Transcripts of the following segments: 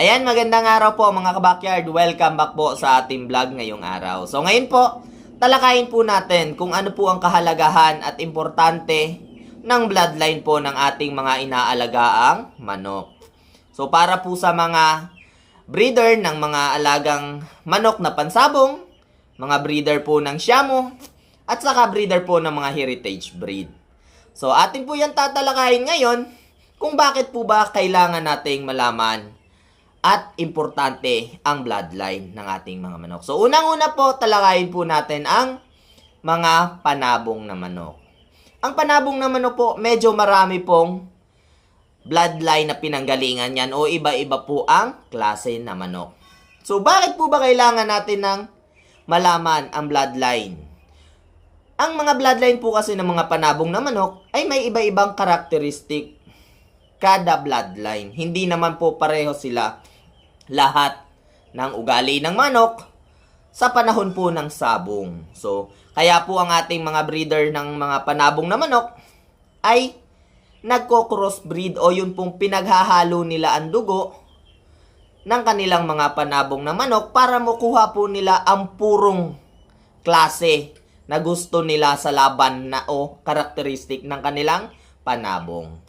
Ayan, magandang araw po mga kabakyard. Welcome back po sa ating vlog ngayong araw. So ngayon po, talakayin po natin kung ano po ang kahalagahan at importante ng bloodline po ng ating mga inaalagaang manok. So para po sa mga breeder ng mga alagang manok na pansabong, mga breeder po ng Shamu, at saka breeder po ng mga heritage breed. So atin po yan tatalakayin ngayon kung bakit po ba kailangan nating malaman at importante ang bloodline ng ating mga manok. So unang-una po talakayin po natin ang mga panabong na manok. Ang panabong na manok po medyo marami pong bloodline na pinanggalingan yan o iba-iba po ang klase na manok. So bakit po ba kailangan natin ng malaman ang bloodline? Ang mga bloodline po kasi ng mga panabong na manok ay may iba-ibang karakteristik kada bloodline. Hindi naman po pareho sila lahat ng ugali ng manok sa panahon po ng sabong. So, kaya po ang ating mga breeder ng mga panabong na manok ay nagko-crossbreed o yun pong pinaghahalo nila ang dugo ng kanilang mga panabong na manok para makuha po nila ang purong klase na gusto nila sa laban na o karakteristik ng kanilang panabong.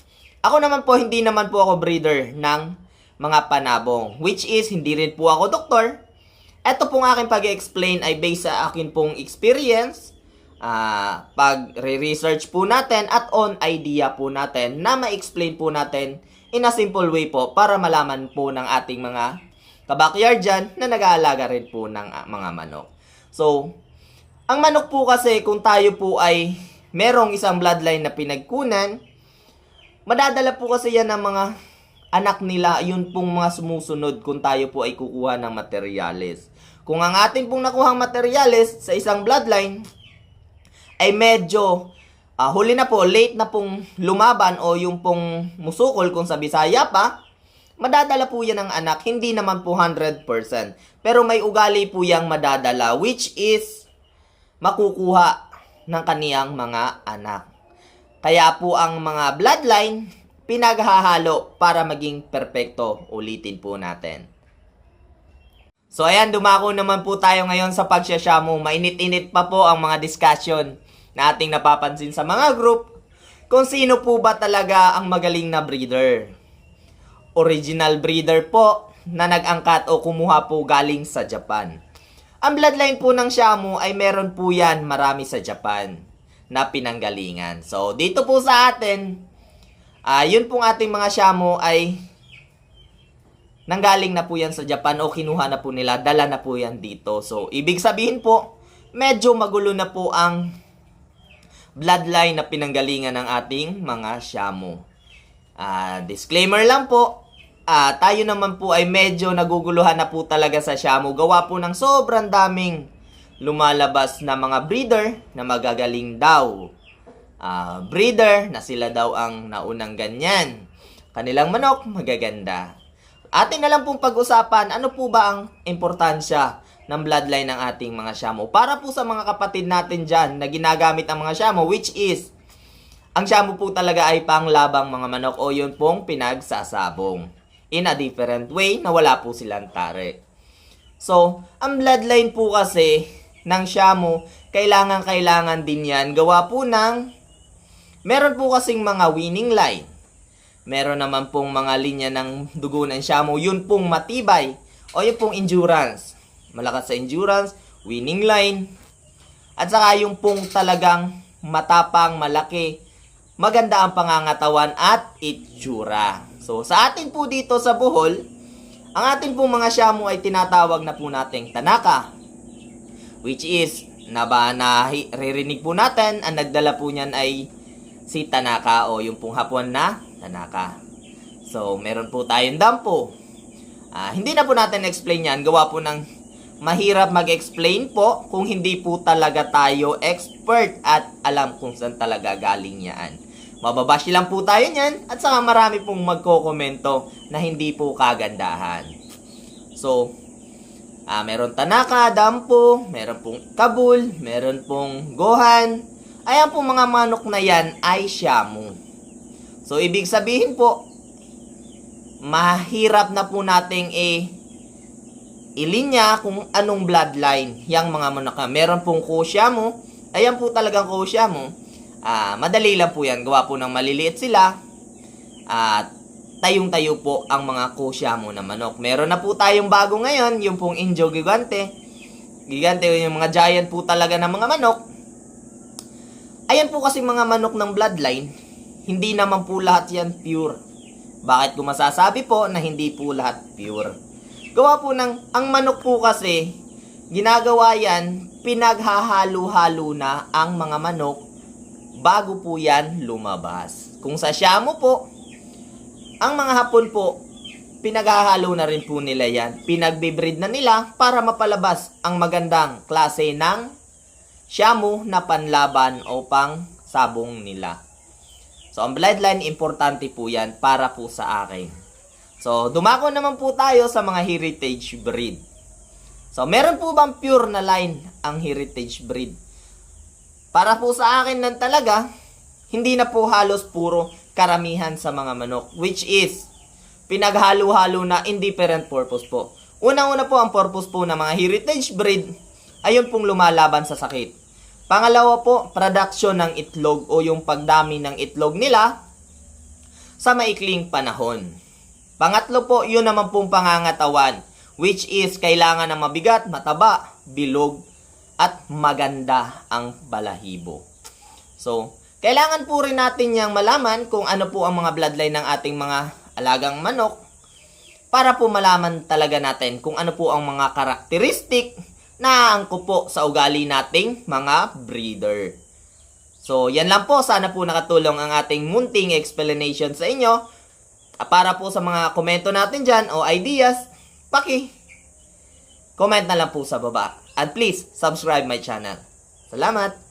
Ako naman po, hindi naman po ako breeder ng mga panabong. Which is, hindi rin po ako doktor. Ito pong aking pag-explain ay based sa akin pong experience, ah pag re-research po natin at on idea po natin na ma-explain po natin in a simple way po para malaman po ng ating mga kabakyard dyan na nag-aalaga rin po ng ah, mga manok. So, ang manok po kasi kung tayo po ay merong isang bloodline na pinagkunan, madadala po kasi yan ng mga anak nila, yun pong mga sumusunod kung tayo po ay kukuha ng materyales. Kung ang ating pong nakuhang materyales sa isang bloodline ay medyo ah, huli na po, late na pong lumaban o yung pong musukol kung sa Bisaya pa, madadala po yan ng anak, hindi naman po 100%. Pero may ugali po yang madadala which is makukuha ng kaniyang mga anak. Kaya po ang mga bloodline, pinaghahalo para maging perpekto. Ulitin po natin. So ayan, dumako naman po tayo ngayon sa pagsasyamu. Mainit-init pa po ang mga discussion na ating napapansin sa mga group kung sino po ba talaga ang magaling na breeder. Original breeder po na nag-angkat o kumuha po galing sa Japan. Ang bloodline po ng Shamu ay meron po yan marami sa Japan na pinanggalingan. So, dito po sa atin, ah yun pong ating mga Shamu ay nanggaling na po yan sa Japan o kinuha na po nila, dala na po yan dito. So, ibig sabihin po, medyo magulo na po ang bloodline na pinanggalingan ng ating mga Shamu. Ah, disclaimer lang po, ah, tayo naman po ay medyo naguguluhan na po talaga sa Shamu. Gawa po ng sobrang daming lumalabas na mga breeder na magagaling daw. Ah, breeder na sila daw ang naunang ganyan. Kanilang manok magaganda. Atin na lang pong pag-usapan, ano po ba ang importansya ng bloodline ng ating mga Shamu? Para po sa mga kapatid natin dyan na ginagamit ang mga Shamu, which is, ang Shamu po talaga ay panglabang mga manok o yun pong pinagsasabong. In a different way na wala po silang tare. So, ang bloodline po kasi ng Shamu, kailangan-kailangan din yan. Gawa po ng, meron po kasing mga winning line. Meron naman pong mga linya ng dugo ng Shamu, yun pong matibay. O yun pong endurance. Malakas sa endurance, winning line. At saka yung pong talagang matapang, malaki, maganda ang pangangatawan at itsura. So, sa atin po dito sa Bohol, ang atin pong mga Shamu ay tinatawag na po nating Tanaka. Which is, na ba na ririnig po natin, ang nagdala po niyan ay si Tanaka o yung pong hapon na Tanaka. So, meron po tayong dampo. Ah, hindi na po natin explain yan. Gawa po ng mahirap mag-explain po kung hindi po talaga tayo expert at alam kung saan talaga galing yan. Mababashi lang po tayo niyan at saka marami pong magkokomento na hindi po kagandahan. So, ah, meron Tanaka, Dampo, meron pong Kabul, meron pong Gohan. Ayan po mga manok na yan ay Shamu. So, ibig sabihin po, mahirap na po nating i ilinya kung anong bloodline yang mga manok na. Meron pong kusya mo, ayan po talagang kusya mo. Ah, madali lang po yan. Gawa po ng maliliit sila. At tayong-tayo po ang mga kusya mo na manok. Meron na po tayong bago ngayon, yung pong Indio Gigante. Gigante, yung mga giant po talaga ng mga manok. Ayan po kasi mga manok ng bloodline, hindi naman po lahat yan pure. Bakit ko masasabi po na hindi po lahat pure? Gawa po ng, ang manok po kasi, ginagawa yan, pinaghahalo-halo na ang mga manok bago po yan lumabas. Kung sa Shamu po, ang mga hapon po, pinaghahalo na rin po nila yan. Pinagbibreed na nila para mapalabas ang magandang klase ng Shamu na panlaban o pang sabong nila. So, ang bloodline, importante po yan para po sa akin. So, dumako naman po tayo sa mga heritage breed. So, meron po bang pure na line ang heritage breed? Para po sa akin nan talaga, hindi na po halos puro karamihan sa mga manok. Which is, pinaghalo-halo na indifferent purpose po. Unang-una po ang purpose po ng mga heritage breed, ayun pong lumalaban sa sakit. Pangalawa po, production ng itlog o yung pagdami ng itlog nila sa maikling panahon. Pangatlo po, yun naman pong pangangatawan, which is kailangan ng mabigat, mataba, bilog, at maganda ang balahibo. So, kailangan po rin natin yang malaman kung ano po ang mga bloodline ng ating mga alagang manok para po malaman talaga natin kung ano po ang mga karakteristik na angko po sa ugali nating mga breeder. So, yan lang po. Sana po nakatulong ang ating munting explanation sa inyo. Para po sa mga komento natin dyan o ideas, paki comment na lang po sa baba. And please, subscribe my channel. Salamat!